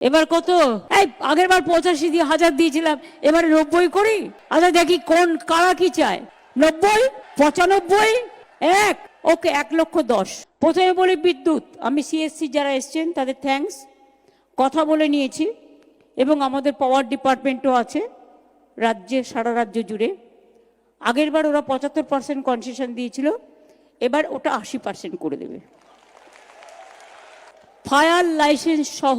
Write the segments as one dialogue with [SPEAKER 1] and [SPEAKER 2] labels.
[SPEAKER 1] এবার কত? এই, আগের বার পঁচাশি দিয়ে হাজার দিয়েছিলাম, এবার নব্বই করি। আচ্ছা দেখি কোন, কারা কি চায়? নব্বই? পঁচানব্বই? এক? ওকে, এক লক্ষ দশ। প্রথমে বলি বিদ্যুৎ। আমি সিএসসি যারা এসছেন, তাদের থ্যাঙ্কস কথা বলে নিয়েছি, এবং আমাদের পাওয়ার ডিপার্টমেন্টও আছে, রাজ্যে, সারা রাজ্য জুড়ে। আগেরবার ওরা পঁচাত্তর পার্সেন্ট কনসেশন দিয়েছিল, এবার ওটা আশি পার্সেন্ট করে দেবে। ফায়ার লাইসেন্স সহ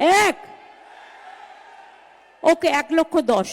[SPEAKER 1] এক। ওকে এক লক্ষ দশ।